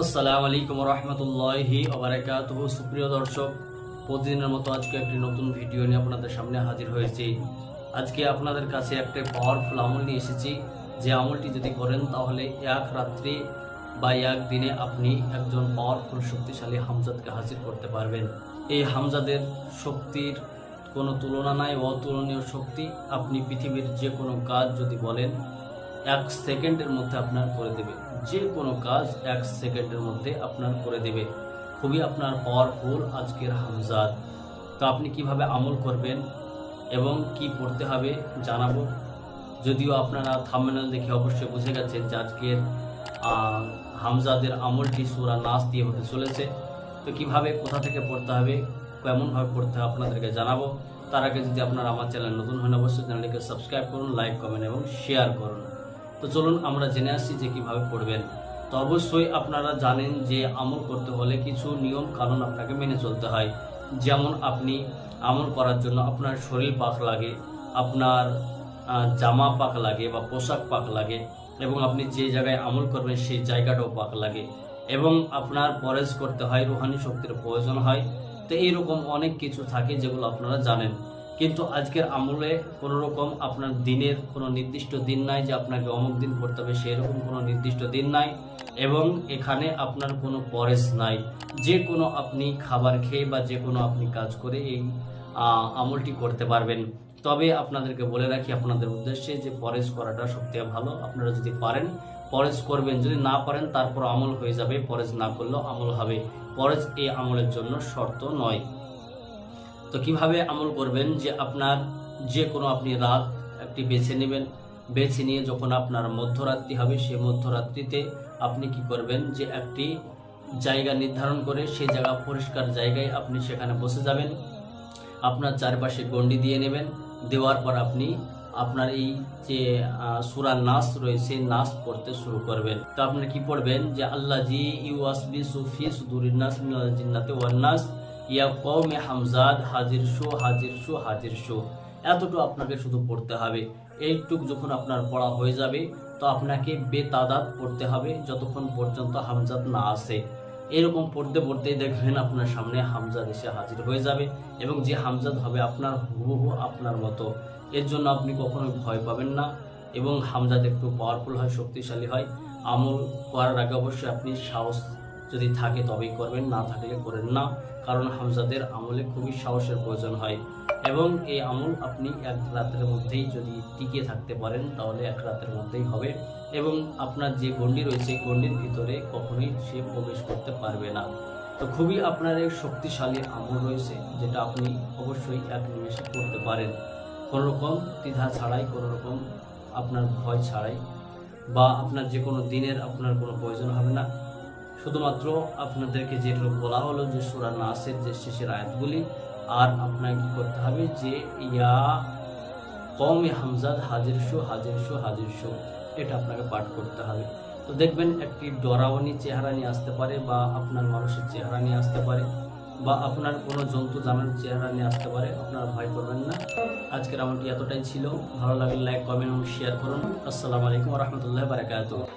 আসসালামু আলাইকুম রহমতুল্লাহি আবরাকাত সুপ্রিয় দর্শক, প্রতিদিনের মতো আজকে একটি নতুন ভিডিও নিয়ে আপনাদের সামনে হাজির হয়েছি। আজকে আপনাদের কাছে একটা পাওয়ারফুল আমল নিয়ে এসেছি। যে আমলটি যদি করেন, তাহলে এক রাত্রি বা এক দিনে আপনি একজন পাওয়ারফুল শক্তিশালী হামজাদকে হাজির করতে পারবেন। এই হামজাদের শক্তির কোনো তুলনা নাই, অতুলনীয় শক্তি আপনি পৃথিবীর যে কোনো কাজ যদি বলেন এক সেকেন্ডের মধ্যে আপনার করে দেবে। যে কোনো কাজ এক সেকেন্ডের মধ্যে আপনার করে দেবে। খুবই আপনার পাওয়ারফুল আজকের হামজাদ। তো আপনি কীভাবে আমল করবেন এবং কি পড়তে হবে জানাব। যদিও আপনারা থাম্বনেল দেখে অবশ্যই বুঝে গেছেন যে আজকের হামজাদের আমলটি সুরা নাচ দিয়ে হতে চলেছে। তো কীভাবে, কোথা থেকে পড়তে হবে, কেমনভাবে পড়তে হবে আপনাদেরকে জানাব। তার আগে যদি আপনারা আমার চ্যানেল নতুন হন, অবশ্যই চ্যানেলটিকে সাবস্ক্রাইব করুন লাইক কমেন্ট এবং শেয়ার করুন। তো চলুন আমরা জেনে আসছি যে কীভাবে পড়বেন তো অবশ্যই আপনারা জানেন যে আমল করতে হলে কিছু নিয়ম কানুন আপনাকে মেনে চলতে হয়। যেমন আপনি আমল করার জন্য আপনার শরীর পাক লাগে, আপনার জামা পাক লাগে বা পোশাক পাক লাগে এবং আপনি যে জায়গায় আমল করবেন সেই জায়গাটাও পাক লাগে এবং আপনার পরেজ করতে হয়, রুহানি শক্তির প্রয়োজন হয়। তো এইরকম অনেক কিছু থাকে যেগুলো আপনারা জানেন। কিন্তু আজকের আমলে কোনো রকম আপনার দিনের কোনো নির্দিষ্ট দিন নাই যে আপনাকে অমুক দিন করতে হবে, সেরকম কোনো নির্দিষ্ট দিন নাই এবং এখানে আপনার কোনো পরেশ নাই। যে কোনো আপনি খাবার খেয়ে বা যে কোনো আপনি কাজ করে এই আমলটি করতে পারবেন। তবে আপনাদেরকে বলে রাখি, আপনাদের উদ্দেশ্যে যে পরেশ করাটা সবথেকে ভালো। আপনারা যদি পারেন, পরেশ করবেন। যদি না পারেন, তারপর আমল হয়ে যাবে। পরেশ না করলেও আমল হবে। পরেশ এই আমলের জন্য শর্ত নয়। তো কীভাবে আমল করবেন যে আপনার যে কোনো আপনি রাত একটি বেছে নেবেন, বেছে নিয়ে যখন আপনার মধ্যরাত্রি হবে সেই মধ্যরাত্রিতে আপনি কি করবেন যে একটি জায়গা নির্ধারণ করে সেই জায়গা পরিষ্কার জায়গায় আপনি সেখানে বসে যাবেন, আপনার চারপাশে গন্ডি দিয়ে নেবেন, দেওয়ার পর আপনি আপনার এই যে সূরা নাস রয়েছে নাস পড়তে শুরু করবেন। তো আপনি কি পড়বেন যে আল্লাহ জি ইউসবি সুফি সুদুরিন নাস মিনাল জিন্নাতে ওয়ান নাস ইয়া কৌমে হামজাদ, হাজির শো হাজির শো হাজির শো। এতটুকু আপনাকে শুধু পড়তে হবে। এইটুক যখন আপনার পড়া হয়ে যাবে, তো আপনাকে বেতাদাত পড়তে হবে যতক্ষণ পর্যন্ত হামজাদ না আসে। এরকম পড়তে পড়তে দেখবেন আপনার সামনে হামজাদ এসে হাজির হয়ে যাবে এবং যে হামজাদ হবে আপনার হুবহু আপনার মতো। এর জন্য আপনি কখনোই ভয় পাবেন না এবং হামজাদ একটু পাওয়ারফুল হয়, শক্তিশালী হয়। আমল করার আগে অবশ্যই আপনি সাহস যদি থাকে তবেই করবেন, না থাকলে করেন না। কারণ হামজাদের আমলে খুবই সাহসের প্রয়োজন হয়। এবং এই আমল আপনি এক রাতের মধ্যেই যদি টিকে থাকতে পারেন, তাহলে এক রাতের মধ্যেই হবে। এবং আপনার যে গণ্ডি রয়েছে গণ্ডির ভিতরে কখনোই সে প্রবেশ করতে পারবে না। তো খুবই আপনার এই শক্তিশালী আমল রয়েছে, যেটা আপনি অবশ্যই এক নিমেষে করতে পারেন। কোনো রকম দ্বিধা ছাড়াই কোনো রকম আপনার ভয় ছাড়াই, বা আপনার যে কোনো দিনের আপনার কোনো প্রয়োজন হবে না। শুধুমাত্র আপনাদেরকে যেগুলো বলা হলো যে সুরা নাসের যে শেষের আয়াতগুলি, আর আপনাকে কি করতে হবে যে ইয়া কমে হামজাদ হাজির শো হাজির শো হাজির শো, এটা আপনাকে পাঠ করতে হবে। তো দেখবেন একটি ডরাওয়ানি চেহারা নিয়ে আসতে পারে বা আপনার মানুষের চেহারা নিয়ে আসতে পারে বা আপনার কোনো জন্তু জানার চেহারা নিয়ে আসতে পারে, আপনারা ভয় করবেন না। আজকের আমারটি এতটাই ছিল। ভালো লাগলে লাইক কমেন্ট এবং শেয়ার করুন। আসসালামু আলাইকুম রহমতুল্লাহ বারাকাতুহ।